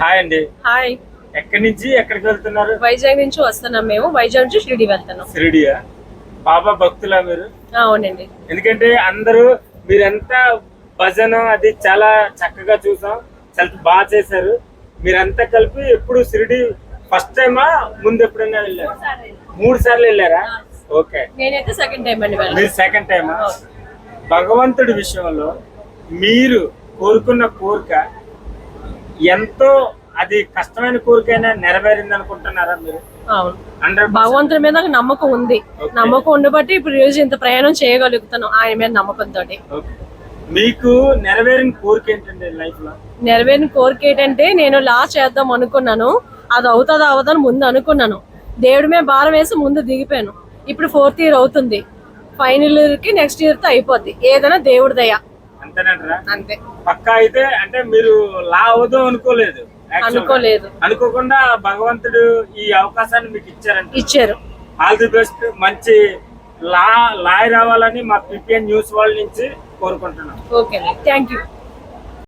Hi అండి. Hi. ఎక్కడి నుంచి ఎక్కడికి వెళ్తున్నారు? వైజాగ్ నుంచి వస్తున్నాం మేము. వైజాగ్ నుంచి షిరిడి వెళ్తున్నాం. షిరిడియా? బాబా భక్తులా మీరు? అవునండి. ఎందుకంటే అందరూ మీరంతా భజన అది చాలా చక్కగా చూసాం. చాలా బాగా చేశారు. మీరంతా కలిపి ఎప్పుడు షిరిడి ఫస్ట్ టైమా? ముందు ఎప్పుడైనా వెళ్ళారు? మూడు సార్లు వెళ్ళారా? ఓకే. నేనైతే సెకండ్ టైం అండి మీరు సెకండ్ టైమా భగవంతుడి విషయంలో మీరు కోరుకున్న కోరిక ఎంతో అది కష్టమైన కోరికైనా నెరవేరింది అనుకుంటున్నారా మీరు? అవును. భగవంతుడి మీద నాకు నమ్మకం ఉంది. నమ్మకం ఉండబట్టి ఇప్పుడు రోజు ఇంత ప్రయాణం చేయగలుగుతాను ఆయన మీద నమ్మకంతో మీకు నెరవేరిన కోరిక ఏంటండి లైఫ్లో నెరవేరిన కోరిక ఏంటంటే నేను లా చేద్దాం అనుకున్నాను. అది అవుతుందా అవదని ముందు అనుకున్నాను. దేవుడి మీద భారం వేసి ముందు దిగిపోయాను. ఇప్పుడు ఫోర్త్ ఇయర్ అవుతుంది. ఫైనల్ ఇయర్కి నెక్స్ట్ ఇయర్తో అయిపోద్ది. ఏదైనా దేవుడి దయ. అంతేనంటారా? అంతే. పక్కా అయితే అంటే మీరు లా అవుదాం అనుకోలేదు. అనుకోలేదు. అనుకోకుండా భగవంతుడు ఈ అవకాశాన్ని మీకు ఇచ్చారంట. ఇచ్చారు. ఆల్ ది బెస్ట్ మంచి లా లాయర్ అవ్వాలని మా పిపిఎన్ న్యూస్ వాళ్ళ నుంచి కోరుకుంటున్నాం. Okay thank you